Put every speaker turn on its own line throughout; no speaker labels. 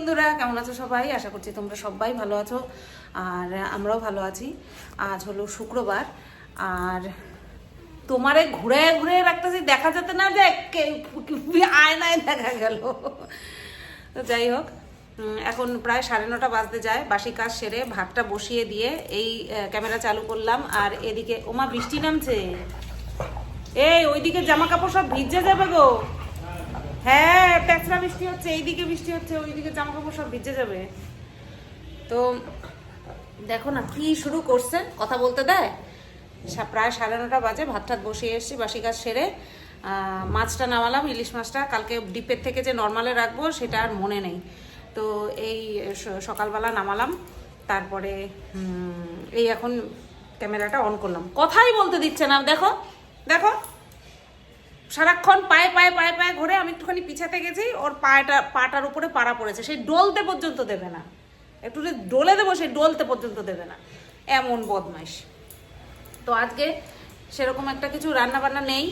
বন্ধুরা, কেমন আছো সবাই? আশা করছি তোমরা সবাই ভালো আছো, আর আমরাও ভালো আছি। আজ হলো শুক্রবার, আর তোমারে ঘুরে ঘুরে রাখতেছি, দেখা যেতে না যে আয়নায় দেখা গেল। যাই হোক এখন প্রায় সাড়ে নটা বাজতে যায়, বাসি কাজ সেরে ভাতটা বসিয়ে দিয়ে এই ক্যামেরা চালু করলাম, আর এদিকে ওমা বৃষ্টি নামছে। এই, ওইদিকে জামা কাপড় সব ভিজে যাবে গো। হ্যাঁ ট্যাচরা বৃষ্টি হচ্ছে, এইদিকে বৃষ্টি হচ্ছে, ওইদিকে জামা কাপড় সব ভিজে যাবে। তো দেখো না কি শুরু করছে, কথা বলতে দেয়? প্রায় সাড়ে নটা বাজে, ভাত টাত বসিয়ে এসেছি, বাসি কাজ সেরে মাছটা নামালাম, ইলিশ মাছটা কালকে ডিপের থেকে যে নর্মালে রাখব, সেটা আর মনে নেই। তো এই সকালবেলা নামালাম, তারপরে এই এখন ক্যামেরাটা অন করলাম। কথাই বলতে দিচ্ছে না, দেখো দেখো। সারাক্ষণ পায়ে পায়ে পায়ে পায়ে ঘুরে আমি একটুখানি পিছাতে গেছি, ওর পায়েটা পাটার উপরে পাড়া পড়েছে। সেই ডলতে পর্যন্ত দেবে না। একটু যে ডলে দেবো সেই ডলতে পর্যন্ত দেবে না। এমন বদমাইশ। তো আজকে সেরকম একটা কিছু রান্না বান্না নেই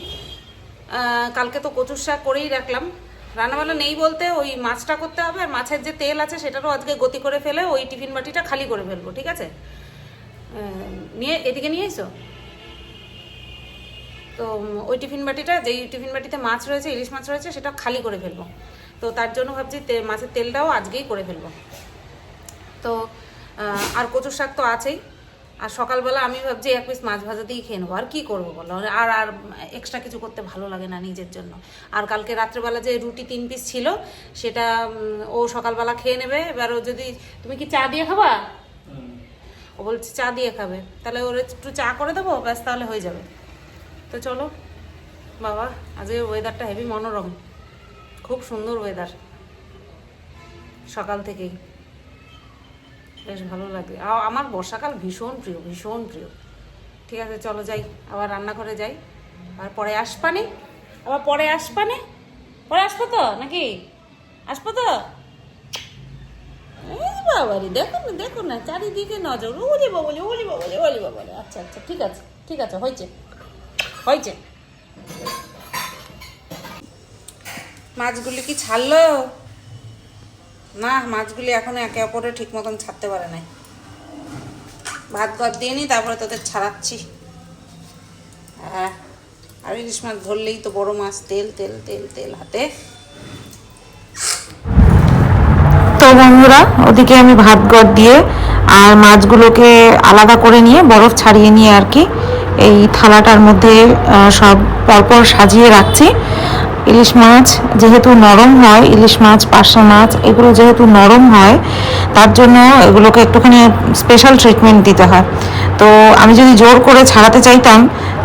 কালকে তো কচুর শাক করেই রাখলাম। রান্নাবান্না নেই বলতে ওই মাছটা করতে হবে, আর মাছের যে তেল আছে সেটারও আজকে গতি করে ফেলে ওই টিফিন বাটিটা খালি করে ফেলব, ঠিক আছে? নিয়ে, এদিকে নিয়ে এসো। তো ওই টিফিন বাটিটা যেই টিফিন বাটিতে মাছ রয়েছে ইলিশ মাছ রয়েছে সেটা খালি করে ফেলব। তো তার জন্য ভাবছি তে- মাছের তেলটাও আজকেই করে ফেলব। তো আর কচুর শাক তো আছেই। আর সকালবেলা আমি ভাবছি এক পিস মাছ ভাজা দিয়েই খেয়ে নেব। আর কী করব বলো? আর আর এক্সট্রা কিছু করতে ভালো লাগে না নিজের জন্য। আর কালকে রাত্রেবেলা যে রুটি তিন পিস ছিল সেটা ও সকালবেলা খেয়ে নেবে। এবার ও যদি তুমি কি চা দিয়ে খাবা? ও বলছে চা দিয়ে খাবে। তাহলে ওর একটু চা করে দেবো ব্যাস তাহলে হয়ে যাবে। তো চলো, বাবা আজকে ওয়েদারটা হেভি মনোরম। খুব সুন্দর ওয়েদার সকাল থেকেই। বেশ ভালো লাগে আ- আমার বর্ষাকাল ভীষণ প্রিয় ভীষণ প্রিয়। ঠিক আছে, চলো যাই। আবার রান্নাঘরে যাই। আর পরে আসপানি? আবার পরে আসপানি? পরে আসব তো, নাকি? আসব তো? বাবারি, দেখো না না, চারিদিকে নজর। ওলি বাবলি ওলি বাবলি ওলি বাবলি আচ্ছা আচ্ছা ঠিক আছে ঠিক আছে, হয়েছে। হয়েছে? মাছগুলি কি ছাড়লো? না, মাছগুলি এখনও একে অপরে ঠিক মতন ছাড়তে পারে নাই। ভাত ভাত দিয়ে নি, তারপরে তোদের ছাড়াচ্ছি। হ্যাঁ আর ইলিশ মাছ ধরলেই তো বড় মাছ, তেল তেল তেল তেল হাতে।
তো বন্ধুরা, ওদিকে আমি ভাত গড় দিয়ে আর মাছগুলোকে আলাদা করে নিয়ে বরফ ছাড়িয়ে নিয়ে আর কি এই থালাটার মধ্যে সব পরপর সাজিয়ে রাখছি। ইলিশ মাছ যেহেতু নরম হয়, ইলিশ মাছ, পার্শা মাছ, এগুলো যেহেতু নরম হয়, তার জন্য এগুলোকে একটুখানি স্পেশাল ট্রিটমেন্ট দিতে হয়। তো আমি যদি জোর করে ছাড়াতে চাইতাম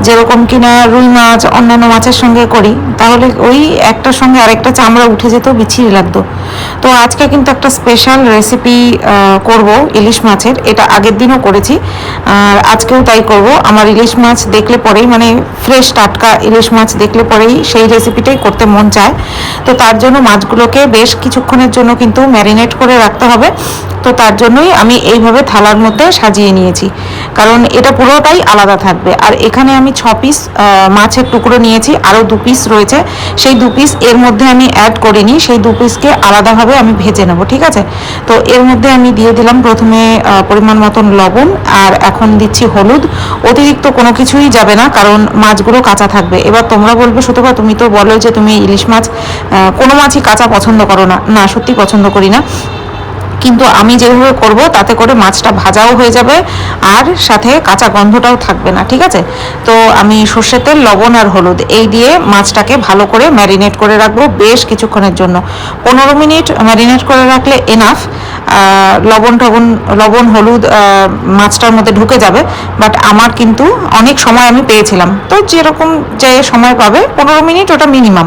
যেরকম কিনা রুই মাছ, অন্যান্য মাছের সঙ্গে করি, তাহলে ওই একটার সঙ্গে আরেকটা চামড়া উঠে যেত বিছিয়ে লাগতো। তো আজকে কিন্তু একটা স্পেশাল রেসিপি করব ইলিশ মাছের, এটা আগের দিনও করেছি, আর আজকেও তাই করব। আমার ইলিশ মাছ দেখলে পরেই মানে ফ্রেশ টাটকা ইলিশ মাছ দেখলে পরেই সেই রেসিপিটাই করতে মন চায়। তো তার জন্য মাছগুলোকে বেশ কিছুক্ষণের জন্য কিন্তু ম্যারিনেট করে রাখতে হবে। তো তার জন্যই আমি এইভাবে থালার মধ্যে সাজিয়ে নিয়েছি। কারণ এটা পুরোটাই আলাদা থাকবে। আর এখানে আমি ছ পিস মাছের টুকরো নিয়েছি, আরও দু পিস রয়েছে। সেই দু পিস এর মধ্যে আমি অ্যাড করিনি, সেই দু পিসকে আলাদাভাবে আমি ভেজে নেব, ঠিক আছে? তো এর মধ্যে আমি দিয়ে দিলাম প্রথমে পরিমাণ মতন লবণ, আর এখন দিচ্ছি হলুদ। অতিরিক্ত কোনো কিছুই যাবে না, কারণ মাছগুলো কাঁচা থাকবে। এবার তোমরা বলবে, সুতপা, তুমি তো বলো যে তুমি ইলিশ মাছ কোনো মাছই কাঁচা পছন্দ করো না। না, সত্যি পছন্দ করি না। কিন্তু আমি যেভাবে করব, তাতে করে মাছটা ভাজাও হয়ে যাবে আর সাথে কাঁচা গন্ধটাও থাকবে না, ঠিক আছে? তো আমি সর্ষের তেল, লবণ আর হলুদ এই দিয়ে মাছটাকে ভালো করে ম্যারিনেট করে রাখব বেশ কিছুক্ষণের জন্য। পনেরো মিনিট ম্যারিনেট করে রাখলে এনাফ লবণ টবণ, লবণ, হলুদ মাছটার মধ্যে ঢুকে যাবে বাট আমার কিন্তু অনেক সময় আমি পেয়েছিলাম। তো যেরকম যে সময় পাবে, পনেরো মিনিট ওটা মিনিমাম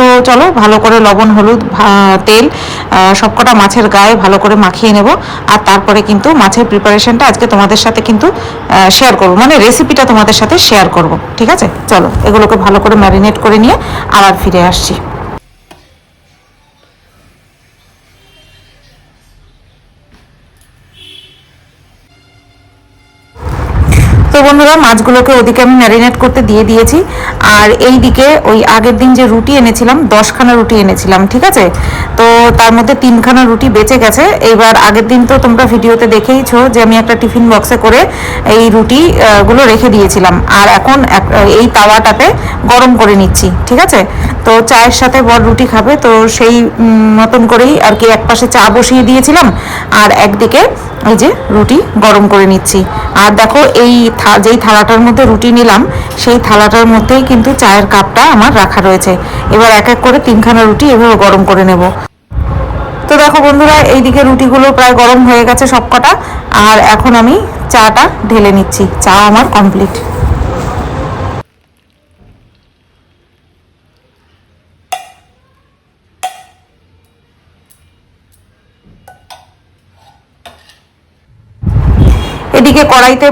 তো চলো, ভালো করে লবণ, হলুদ তেল সবকটা মাছের গায়ে ভালো করে মাখিয়ে নেব। আর তারপরে কিন্তু মাছের প্রিপারেশনটা আজকে তোমাদের সাথে কিন্তু শেয়ার করব। মানে রেসিপিটা তোমাদের সাথে শেয়ার করব। ঠিক আছে? চলো, এগুলোকে ভালো করে ম্যারিনেট করে নিয়ে আবার ফিরে আসছি। বন্ধুরা, মাছগুলোকে ওদিকে আমি ম্যারিনেট করতে দিয়ে দিয়েছি। আর এই দিকে ওই আগের দিন যে রুটি এনেছিলাম, দশখানা রুটি এনেছিলাম, ঠিক আছে? তো তার মধ্যে তিনখানা রুটি বেঁচে গেছে। এইবার আগের দিন তো তোমরা ভিডিওতে দেখেইছো যে আমি একটা টিফিন বক্সে করে এই রুটি গুলো রেখে দিয়েছিলাম। আর এখন এই তাওয়াটাতে গরম করে নিচ্ছি, ঠিক আছে? তো চায়ের সাথে বর রুটি খাবে, তো সেই মতন করেই আর কি এক পাশে চা বসিয়ে দিয়েছিলাম। আর একদিকে এই যে রুটি গরম করে নিচ্ছি। আর দেখো এই যেই থালাটার মধ্যে রুটি নিলাম, সেই থালাটার মধ্যেই কিন্তু চায়ের কাপটা আমার রাখা রয়েছে। এবার এক এক করে তিনখানা রুটি এভাবে গরম করে নেব। তো দেখো বন্ধুরা, এইদিকে রুটিগুলো প্রায় গরম হয়ে গেছে সবকটা। আর এখন আমি চাটা ঢেলে নিচ্ছি। চা আমার কমপ্লিট এদিকে কড়াইতে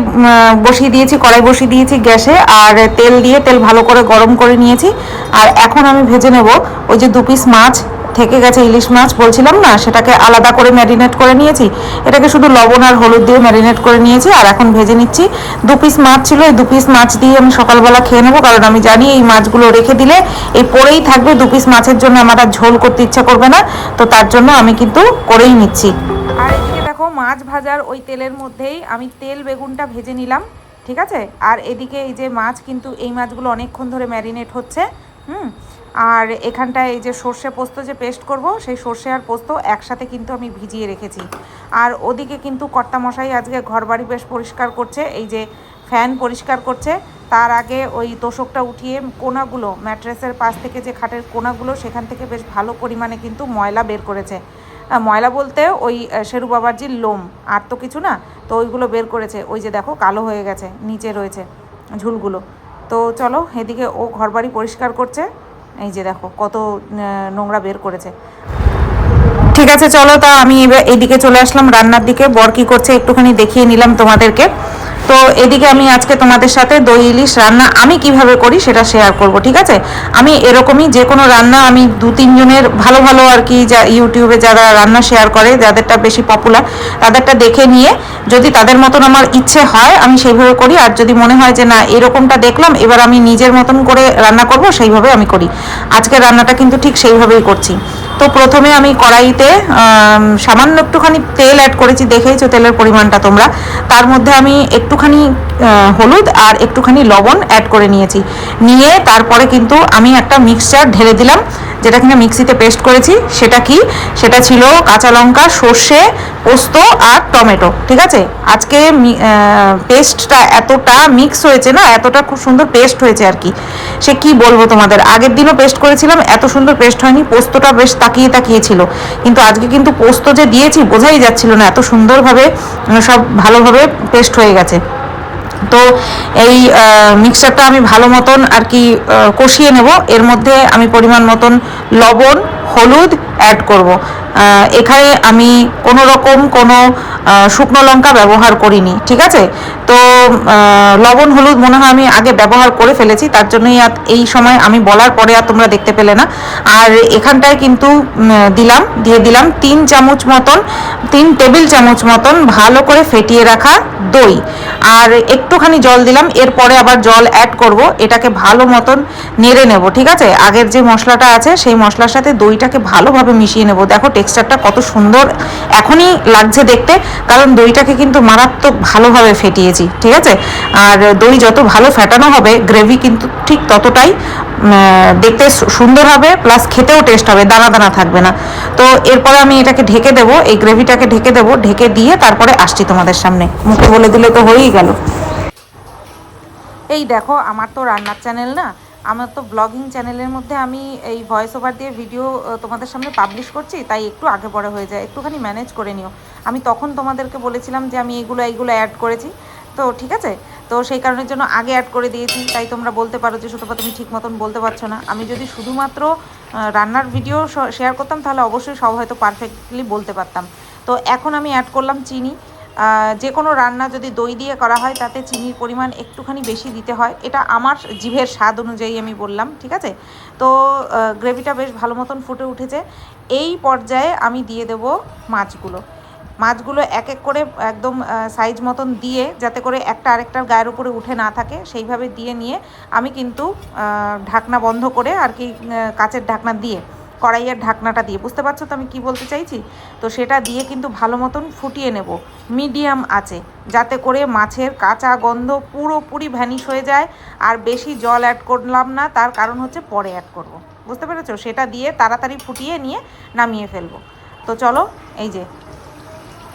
বসিয়ে দিয়েছি, কড়াই বসিয়ে দিয়েছি গ্যাসে। আর তেল দিয়ে, তেল ভালো করে গরম করে নিয়েছি। আর এখন আমি ভেজে নেব ওই যে দু পিস মাছ। থেকে গেছে ইলিশ মাছ, বলছিলাম না, সেটাকে আলাদা করে ম্যারিনেট করে নিয়েছি। এটাকে শুধু লবণ আর হলুদ দিয়ে ম্যারিনেট করে নিয়েছি, আর এখন ভেজে নিচ্ছি। দু পিস মাছ ছিল, এই দু পিস মাছ দিয়ে আমি সকালবেলা খেয়ে নেব, কারণ আমি জানি এই মাছগুলো রেখে দিলে এই পরেই থাকবে, দু পিস মাছের জন্য আমার আর ঝোল করতে ইচ্ছা করবে না। তো তার জন্য আমি কিন্তু করেই নিচ্ছি। আর এদিকে দেখো, মাছ ভাজার ওই তেলের মধ্যেই আমি তেল বেগুনটা ভেজে নিলাম, ঠিক আছে? আর এদিকে এই যে মাছ, কিন্তু এই মাছগুলো অনেকক্ষণ ধরে ম্যারিনেট হচ্ছে, হুম? আর এখানটায় এই যে সর্ষে পোস্ত যে পেস্ট করব, সেই সর্ষে আর পোস্ত একসাথে কিন্তু আমি ভিজিয়ে রেখেছি। আর ওদিকে কিন্তু কর্তামশাই আজকে ঘরবাড়ি বেশ পরিষ্কার করছে, এই যে ফ্যান পরিষ্কার করছে। তার আগে ওই তোষকটা উঠিয়ে কোনাগুলো, ম্যাট্রেসের পাশ থেকে যে খাটের কোনাগুলো, সেখান থেকে বেশ ভালো পরিমাণে কিন্তু ময়লা বের করেছে। ময়লা বলতে ওই শেরু বাবাজির লোম, আর তো কিছু না, তো ওইগুলো বের করেছে। ওই যে দেখো, কালো হয়ে গেছে, নিচে রয়েছে ঝুলগুলো। তো চলো, এদিকে ও ঘরবাড়ি পরিষ্কার করছে। এই যে দেখো, কত নোংরা বের করেছে। ঠিক আছে, চলো তা আমি এইদিকে চলে আসলাম, রান্নার দিকে। বর কি করছে একটুখানি দেখিয়ে নিলাম তোমাদেরকে। তো এদিকে আমি আজকে তোমাদের সাথে দই, ইলিশ রান্না আমি কীভাবে করি সেটা শেয়ার করব, ঠিক আছে? আমি এরকমই যে কোনো রান্না আমি দু তিনজনের ভালো ভালো আর কি যা ইউটিউবে যারা রান্না শেয়ার করে, যাদেরটা বেশি পপুলার তাদেরটা দেখে নিয়ে যদি তাদের মতন আমার ইচ্ছে হয়, আমি সেইভাবে করি। আর যদি মনে হয় যে না, এরকমটা দেখলাম, এবার আমি নিজের মতন করে রান্না করব, সেইভাবে আমি করি। আজকে রান্নাটা কিন্তু ঠিক সেইভাবেই করছি। তো প্রথমে আমি কড়াইতে সামান্য একটুখানি তেল অ্যাড করেছি, দেখেইছো তেলের পরিমাণটা তোমরা। তার মধ্যে আমি একটুখানি হলুদ আর একটুখানি লবণ অ্যাড করে নিয়েছি। নিয়ে তারপরে কিন্তু আমি একটা মিক্সচার ঢেলে দিলাম, যেটা কিনা মিক্সিতে পেস্ট করেছি, সেটা কি? সেটা ছিল কাঁচা লঙ্কা, সর্ষে, পোস্ত আর টমেটো, ঠিক আছে? আজকে পেস্টটা এতটা মিক্স হয়েছে না, এতটা খুব সুন্দর পেস্ট হয়েছে আর কি। সে কি বলব তোমাদের? আগের দিনও পেস্ট করেছিলাম, এত সুন্দর পেস্ট হয়নি, পোস্তটা বেশ তাকিয়ে তাকিয়ে ছিল। কিন্তু আজকে কিন্তু পোস্ত যে দিয়েছি, বোঝাই যাচ্ছিল না, এত সুন্দরভাবে সব ভালোভাবে পেস্ট হয়ে গেছে। তো এই মিক্সারটা আমি ভালো মতন আর কি কষিয়ে নেব। এর মধ্যে আমি পরিমাণ মতন লবণ হলুদ অ্যাড করব। এখানে আমি কোনো রকম কোনো শুকনো লঙ্কা ব্যবহার করিনি, ঠিক আছে? তো লবণ, হলুদ মনে হয় আমি আগে ব্যবহার করে ফেলেছি, তার জন্যই আর এই সময় আমি বলার পরে আর তোমরা দেখতে পেলে না। আর এখানটায় কিন্তু দিলাম, দিয়ে দিলাম তিন চামচ মতন, তিন টেবিল চামচ মতন ভালো করে ফেটিয়ে রাখা দই। আর একটুখানি জল দিলাম, এরপরে আবার জল অ্যাড করব, এটাকে ভালো মতন নেড়ে নেব, ঠিক আছে? আগের যে মশলাটা আছে, সেই মশলার সাথে দইটাকে ভালোভাবে মিশিয়ে নেব। দেখো, টেক্সচারটা কত সুন্দর। এখনই লাগছে দেখতে, কারণ দইটাকে কিন্তু মারাত্মক ভালোভাবে ফেটিয়েছি, ঠিক আছে? আর দই যত ভালো ফেটানো হবে, গ্রেভি কিন্তু ঠিক ততটাই দেখতে সুন্দর হবে, প্লাস খেতেও টেস্ট হবে, দানা দানা থাকবে না। তো এরপরে আমি এটাকে ঢেকে দেবো, এই গ্রেভিটাকে ঢেকে দেবো, ঢেকে দিয়ে তারপরে আসছি তোমাদের সামনে। মুখে বলে দিলে তো হয়েই গেল। এই দেখো, আমার তো রান্নার চ্যানেল না আমার তো ব্লগিং চ্যানেলের মধ্যে আমি এই ভয়েস ওভার দিয়ে ভিডিও তোমাদের সামনে পাবলিশ করছি, তাই একটু আগে পরে হয়ে যায়, একটুখানি ম্যানেজ করে নিও। আমি তখন তোমাদেরকে বলেছিলাম যে আমি এগুলো, এইগুলো অ্যাড করেছি। তো ঠিক আছে? তো সেই কারণের জন্য আগে অ্যাড করে দিয়েছি, তাই তোমরা বলতে পারো যে সুতপা তুমি ঠিক মতন বলতে পারছ না। আমি যদি শুধুমাত্র রান্নার ভিডিও শেয়ার করতাম, তাহলে অবশ্যই সব হয়তো পারফেক্টলি বলতে পারতাম। তো এখন আমি অ্যাড করলাম চিনি। যে কোনো রান্না যদি দই দিয়ে করা হয়, তাতে চিনির পরিমাণ একটুখানি বেশি দিতে হয়। এটা আমার জিভের স্বাদ অনুযায়ী আমি বললাম, ঠিক আছে? তো গ্রেভিটা বেশ ভালো মতন ফুটে উঠেছে। এই পর্যায়ে আমি দিয়ে দেব মাছগুলো। মাছগুলো এক এক করে একদম সাইজ মতন দিয়ে, যাতে করে একটা আরেকটার গায়ের উপরে উঠে না থাকে, সেইভাবে দিয়ে নিয়ে আমি কিন্তু ঢাকনা বন্ধ করে আর কি কাচের ঢাকনা দিয়ে কড়াইয়ের ঢাকনাটা দিয়ে। বুঝতে পারছ তো আমি কি বলতে চাইছি? তো সেটা দিয়ে কিন্তু ভালো মতন ফুটিয়ে নেব। মিডিয়াম আছে যাতে করে মাছের কাঁচা গন্ধ পুরোপুরি ভ্যানিশ হয়ে যায়। আর বেশি জল অ্যাড করলাম না, তার কারণ হচ্ছে পরে অ্যাড করব। বুঝতে পেরেছ? সেটা দিয়ে তাড়াতাড়ি ফুটিয়ে নিয়ে নামিয়ে ফেলব। তো চলো, এই যে,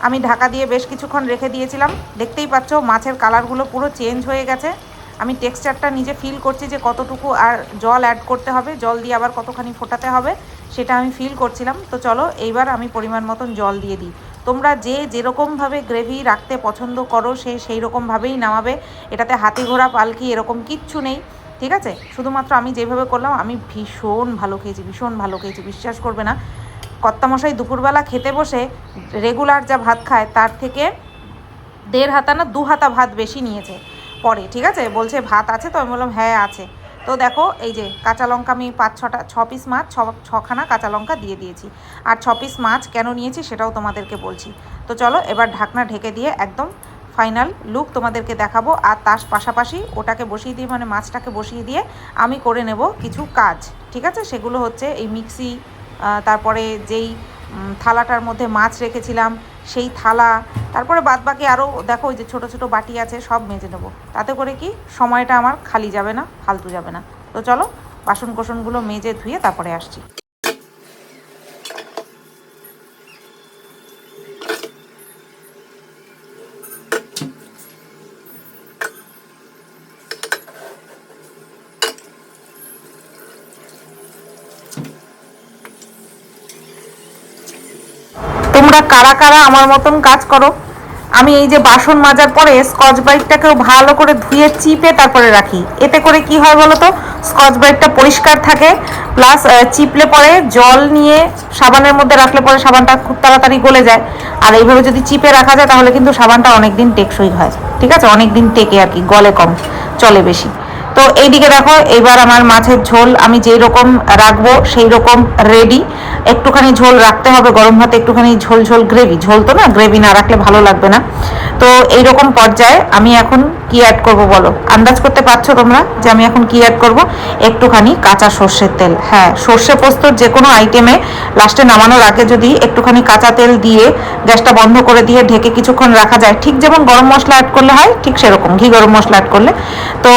আমি ঢাকা দিয়ে বেশ কিছুক্ষণ রেখে দিয়েছিলাম। দেখতেই পাচ্ছ মাছের কালারগুলো পুরো চেঞ্জ হয়ে গেছে। আমি টেক্সচারটা নিজে ফিল করছি যে কতটুকু আর জল অ্যাড করতে হবে, জল দিয়ে আবার কতখানি ফোটাতে হবে, সেটা আমি ফিল করছিলাম। তো চলো, এইবার আমি পরিমাণ মতন জল দিয়ে দিই। তোমরা যে যেরকমভাবে গ্রেভি রাখতে পছন্দ করো, সে সেই রকমভাবেই নামাবে। এটাতে হাতি ঘোড়া পালকি এরকম কিচ্ছু নেই, ঠিক আছে? শুধুমাত্র আমি যেভাবে করলাম, আমি ভীষণ ভালো খেয়েছি, ভীষণ ভালো খেয়েছি, বিশ্বাস করবে না। কর্তামশাই দুপুরবেলা খেতে বসে রেগুলার যা ভাত খায়, তার থেকে দেড় হাতা না দু হাতা ভাত বেশি নিয়েছে। পরে, ঠিক আছে? বলছে, ভাত আছে তো? আমি বললাম হ্যাঁ আছে। তো দেখো, এই যে কাঁচা লঙ্কা আমি পাঁচ ছটা, ছ পিস মাছ, ছ, ছখানা কাঁচা লঙ্কা দিয়ে দিয়েছি। আর ছ পিস মাছ কেন নিয়েছি সেটাও তোমাদেরকে বলছি। তো চলো, এবার ঢাকনা ঢেকে দিয়ে একদম ফাইনাল লুক তোমাদেরকে দেখাবো। আর তার পাশাপাশি ওটাকে বসিয়ে দিয়ে মানে মাছটাকে বসিয়ে দিয়ে আমি করে নেব কিছু কাজ, ঠিক আছে? সেগুলো হচ্ছে এই মিক্সি তারপরে যেই থালাটার মধ্যে মাছ রেখেছিলাম সেই থালা, তারপরে বাদ বাকি আরও দেখো ওই যে ছোটো ছোটো বাটি আছে, সব মেজে নেব। তাতে করে কি সময়টা আমার খালি যাবে না, ফালতু যাবে না। তো চলো বাসন কোসনগুলো মেজে ধুয়ে তারপরে আসছি। তোমরা কারা কারা আমার মতন কাজ করো? আমি এই যে বাসন মাজার পরে স্কচ ব্রাইটটাকেও ভালো করে ধুয়ে চিপে তারপরে রাখি। এতে করে কি হয় বলো তো স্কচ ব্রাইটটা পরিষ্কার থাকে, প্লাস চিপলে পরে জল নিয়ে সাবানের মধ্যে রাখলে পরে সাবানটা খুব তাড়াতাড়ি গলে যায়। আর এইভাবে যদি চিপে রাখা যায় তাহলে কিন্তু সাবানটা অনেক দিন টেকসই হয়। ঠিক আছে? অনেক দিন টেকে আর কি, গলে কম। চলে বেশি। তো এইদিকে দেখো, এবার আমার মাছের ঝোল আমি যেই রকম রাখব সেই রকম রেডি একটুখানি ঝোল রাখতে হবে, গরম ভাতে একটুখানি ঝোল ঝোল গ্রেভি ঝোল তো না গ্রেভি না রাখলে ভালো লাগবে না। তো এই রকম পর্যায়ে আমি এখন কি অ্যাড করব বলো? আন্দাজ করতে পারছ তোমরা যে আমি এখন কি অ্যাড করব? একটুখানি কাঁচা সর্ষের তেল। হ্যাঁ সর্ষে পোস্তর যে কোনো আইটেমে লাস্টে নামানোর আগে যদি একটুখানি কাঁচা তেল দিয়ে গ্যাসটা বন্ধ করে দিয়ে ঢেকে কিছুক্ষণ রাখা যায়, ঠিক যেমন গরম মশলা অ্যাড করলে হয়, ঠিক সেরকম। ঘি গরম মশলা অ্যাড করলে। তো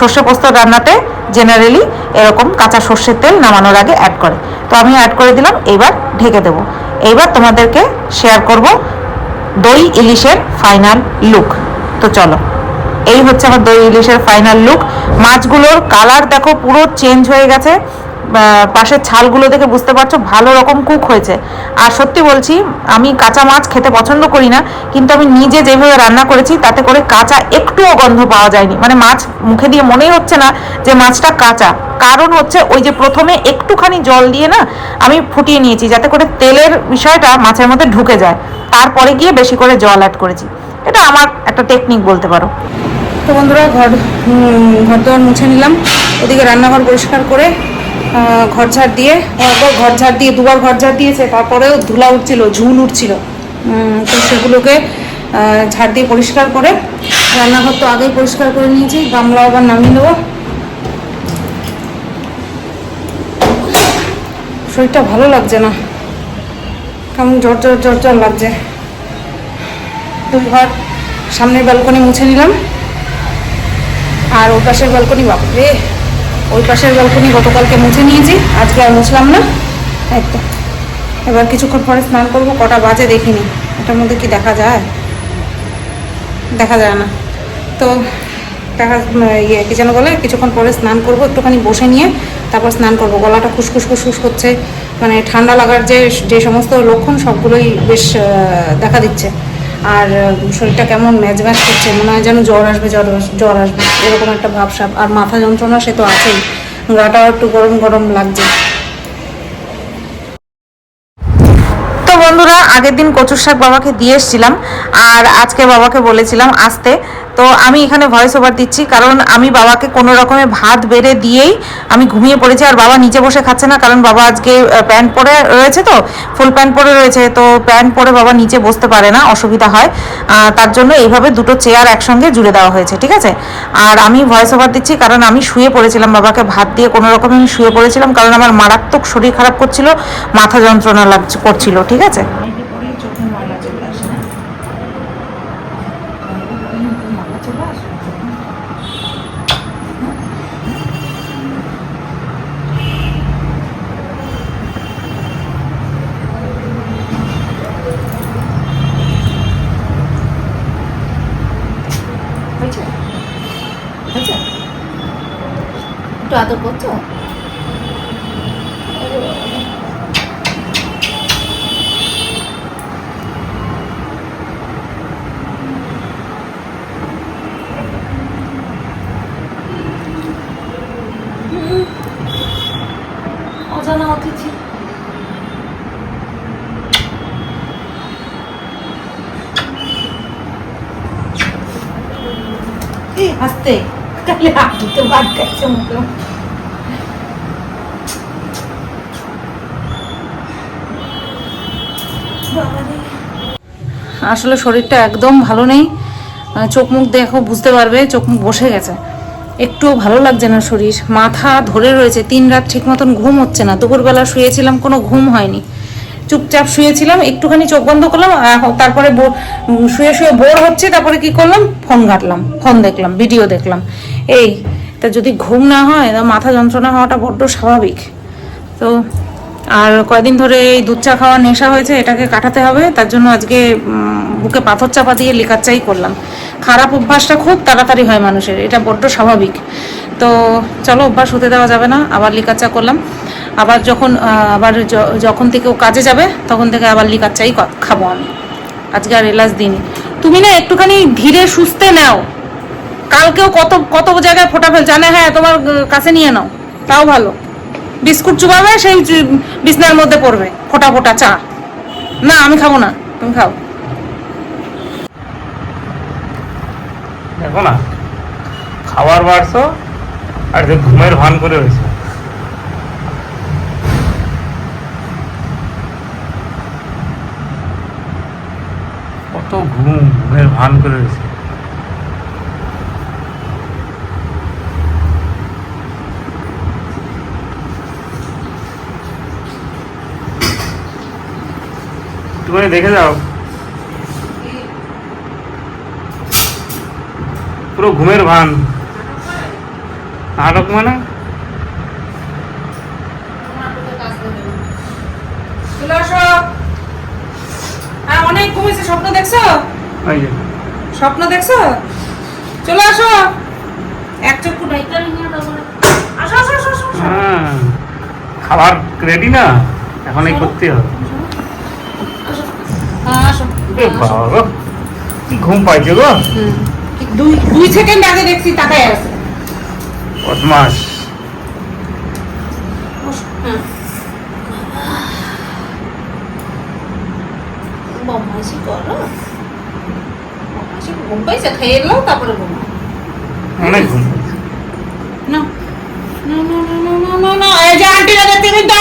সর্ষে পোস্ত রান্নাতে জেনারেলি এরকম কাঁচা সর্ষের তেল নামানোর আগে অ্যাড করে। তো আমি অ্যাড করে দিলাম, এবার ঢেকে দেব। এইবার তোমাদেরকে শেয়ার করব দই ইলিশের ফাইনাল লুক তো চলো, এই হচ্ছে আমার দই ইলিশের ফাইনাল লুক মাছগুলোর কালার দেখো পুরো চেঞ্জ হয়ে গেছে। পাশের ছালগুলো দেখে বুঝতে পারছ ভালো রকম কুক হয়েছে। আর সত্যি বলছি, আমি কাঁচা মাছ খেতে পছন্দ করি না, কিন্তু আমি নিজে যেভাবে রান্না করেছি, তাতে করে কাঁচা একটুও গন্ধ পাওয়া যায়নি। মানে মাছ মুখে দিয়ে মনেই হচ্ছে না যে মাছটা কাঁচা। কারণ হচ্ছে ওই যে প্রথমে একটুখানি জল দিয়ে না আমি ফুটিয়ে নিয়েছি, যাতে করে তেলের বিষয়টা মাছের মধ্যে ঢুকে যায়। তারপরে গিয়ে বেশি করে জল অ্যাড করেছি। এটা আমার একটা টেকনিক বলতে পারো।
তো বন্ধুরা, ঘর ঘর দোয়ার মুছে নিলাম। ওদিকে রান্নাঘর পরিষ্কার করে ঘর ঝাড় দিয়ে, একবার ঘর ঝাড় দিয়ে, দুবার ঘর ঝাড় দিয়েছে, তারপরেও ধুলা উঠছিল, ঝুল উঠছিল। তো সেগুলোকে ঝাড় দিয়ে পরিষ্কার করে, রান্নাঘর তো আগেই পরিষ্কার করে নিয়েছি গামলা আবার নামিয়ে দেবো শরীরটা ভালো লাগছে না। কেমন জ্বর জ্বর জ্বর জ্বর লাগছে। দুই ঘর সামনের ব্যালকনি মুছে নিলাম। আর ওই পাশের ব্যালকনি বাপরে। ওই পাশের ব্যালকনি গতকালকে মুছে নিয়েছি, আজকে আর মুছলাম না। তো। এবার কিছুক্ষণ পরে স্নান করব, কটা বাজে দেখিনি। এটার মধ্যে কি দেখা যায়? দেখা যায় না। তো দেখা ইয়ে কি যেন বলে, কিছুক্ষণ পরে স্নান করব, একটুখানি বসে নিয়ে তারপর স্নান করব। গলাটা খুসখুস খুসখুস করছে মানে ঠান্ডা লাগার যে যে সমস্ত লক্ষণ, সবগুলোই বেশ দেখা দিচ্ছে। আর শরীরটা কেমন ম্যাচ ম্যাচ করছে, মনে হয় যেন জ্বর আসবে, জ্বর জ্বর আসবে, এরকম একটা ভাবসাব। আর মাথা যন্ত্রণা, সে তো আছেই। গাটাও একটু গরম গরম লাগছে।
বন্ধুরা, আগের দিন কচুর শাক বাবাকে দিয়ে এসেছিলাম, আর আজকে বাবাকে বলেছিলাম আসতে। তো আমি এখানে ভয়েস ওভার দিচ্ছি, কারণ আমি বাবাকে কোনো রকমের ভাত বেড়ে দিয়েই আমি ঘুমিয়ে পড়েছি, আর বাবা নিচে বসে খাচ্ছে না, কারণ বাবা আজকে প্যান্ট পরে রয়েছে তো ফুল প্যান্ট পরে রয়েছে, তো প্যান্ট পরে বাবা নিচে বসতে পারে না, অসুবিধা হয়। তার জন্য এইভাবে দুটো চেয়ার একসঙ্গে জুড়ে দেওয়া হয়েছে, ঠিক আছে? আর আমি ভয়েস ওভার দিচ্ছি, কারণ আমি শুয়ে পড়েছিলাম বাবাকে ভাত দিয়ে, কোনো রকমে আমি শুয়ে পড়েছিলাম, কারণ আমার মারাত্মক শরীর খারাপ করছিল, মাথা যন্ত্রণা লাগছে, করছিল, ঠিক আছে?
একটু আদর করছ হুম। অজানা অতিথি আস্তে তাহলে আপনি তো বাদ খাচ্ছে মুখে আসলে শরীরটা একদম ভালো নেই। আহ, চোখ মুখ দেখো বুঝতে পারবে চোখ মুখ বসে গেছে। একটুও ভালো লাগছে না শরীর। মাথা ধরে রয়েছে তিন রাত ঠিক মতন ঘুম হচ্ছে না। দুপুরবেলা শুয়েছিলাম কোনো ঘুম হয়নি। চুপচাপ শুয়েছিলাম একটুখানি চোখ বন্ধ করলাম তারপরে শুয়ে শুয়ে বোর হচ্ছে তারপরে কি করলাম? ফোন ঘাটলাম ফোন দেখলাম ভিডিও দেখলাম। এই, তা যদি ঘুম না হয়, তা মাথা যন্ত্রণা হওয়াটা বড্ড স্বাভাবিক। তো, আর কয়দিন ধরে এই দুধ চা খাওয়ার নেশা হয়েছে, এটাকে কাটাতে হবে, তার জন্য আজকে বুকে পাথর চাপা দিয়ে লিকার চাই করলাম। খারাপ অভ্যাসটা খুব তাড়াতাড়ি হয় মানুষের, এটা বড্ড স্বাভাবিক। তো, চলো, অভ্যাস হতে দেওয়া যাবে না, আবার লিকার চা করলাম। আবার যখন আবার যখন থেকে ও কাজে যাবে, তখন থেকে আবার লিকার চাই খাব আমি। আজকে আর এলাচ দিইনি। তুমি না একটুখানি ধীরে সুস্থে নাও। কালকেও কত কত জায়গায় ফোটা ফেল জানে হ্যাঁ তোমার কাছে নিয়ে নাও, তাও ভালো। বিস্কুট চুবাবে, সেই বিছনার মধ্যে পড়বে, ফোটা ফোটা, চা। না, আমি খাব না, তুমি খাও।
দেখো না, খাবার বাড়ছো আর যে ঘুমের ভান করে রয়েছে। কত ঘুম, ঘুমের ভান করে রয়েছে। দেখে যাও। পুরো ঘুমের ভান। নাটক মানে
হ্যাঁ, অনেক ঘুমিয়েছে স্বপ্ন দেখছ? স্বপ্ন দেখছ? চলে আসো। এক চক্ষু
হ্যাঁ। খাবার রেডি না? এখন এই করতে হবে। বাবা কি ঘুম পাইছে গো।
দুই দুই সেকেন্ড আগে দেখছি তাকায় আছে।
বদমাস।
বদমাসি করো। বদমাসি ঘুম পাইছে? খেয়ে এলো তারপরে ঘুম
অনেক ঘুম
না। না না না না না না এই যে আন্টিরা দেখতে কিন্তু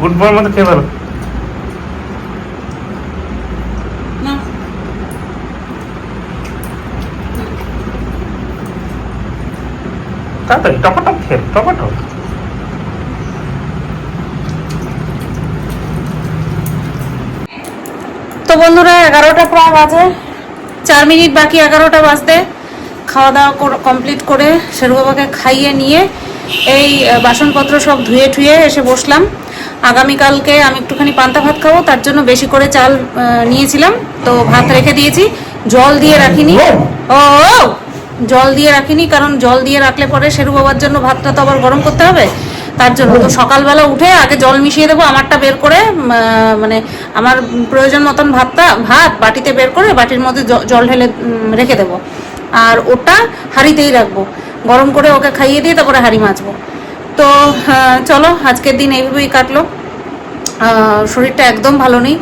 গুড বয় মতো খেয়ে ভালো তাড়াতাড়ি টপাটপ খেয়ে টপাটপ।
তো বন্ধুরা এগারোটা প্রায় বাজে। চার মিনিট বাকি এগারোটা বাজতে। খাওয়া দাওয়া কমপ্লিট করে শেরু বাবাকে খাইয়ে নিয়ে এই বাসনপত্র সব ধুয়ে ঠুয়ে এসে বসলাম। আগামীকালকে আমি একটুখানি পান্তা ভাত খাব তার জন্য বেশি করে চাল নিয়েছিলাম। তো ভাত রেখে দিয়েছি জল দিয়ে রাখিনি। ও, জল দিয়ে রাখিনি কারণ জল দিয়ে রাখলে পরে শেরু বাবার জন্য ভাতটা তো আবার গরম করতে হবে। তার জন্য তো সকালবেলা উঠে আগে জল মিশিয়ে দেবো আমারটা বের করে মানে আমার প্রয়োজন মতন ভাতটা ভাত বাটিতে বের করে বাটির মধ্যে জল ঢেলে রেখে দেবো। আর ওটা হাঁড়িতেই রাখব। গরম করে ওকে খাইয়ে দিয়ে তারপরে হাঁড়ি মাজবো। তো আহ, চলো আজকের দিন এইভাবেই কাটলো। শরীরটা একদম ভালো নেই।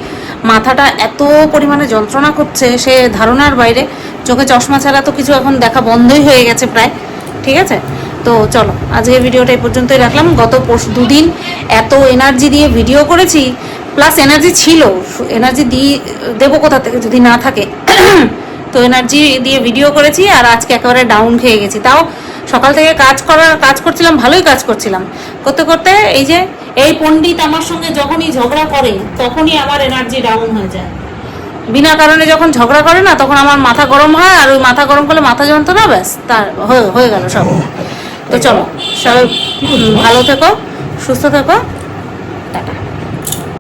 মাথাটা এত পরিমাণে যন্ত্রণা করছে সে ধারণার বাইরে। চোখে চশমা ছাড়া তো কিছু এখন দেখা বন্ধই হয়ে গেছে প্রায়, ঠিক আছে? তো চলো আজকে ভিডিওটা এই পর্যন্তই রাখলাম। গত পরশু দুদিন এত এনার্জি দিয়ে ভিডিও করেছি প্লাস এনার্জি ছিল। এনার্জি দিয়ে দেবো কোথা থেকে যদি না থাকে? তো এনার্জি দিয়ে ভিডিও করেছি আর আজকে একেবারে ডাউন খেয়ে গেছি। তাও সকাল থেকে কাজ করা, কাজ করছিলাম, ভালোই কাজ করছিলাম। করতে করতে এই যে, এই পণ্ডিত আমার সঙ্গে যখনই ঝগড়া করে, তখনই আমার এনার্জি ডাউন হয়ে যায়। বিনা কারণে যখন ঝগড়া করে না, তখন আমার মাথা গরম হয় আর ওই মাথা গরম করলে মাথা যন্ত্রণা ব্যাস, তার হয়ে গেল সব। তো চলো, সবাই ভালো থেকো, সুস্থ থেকো। টাটা।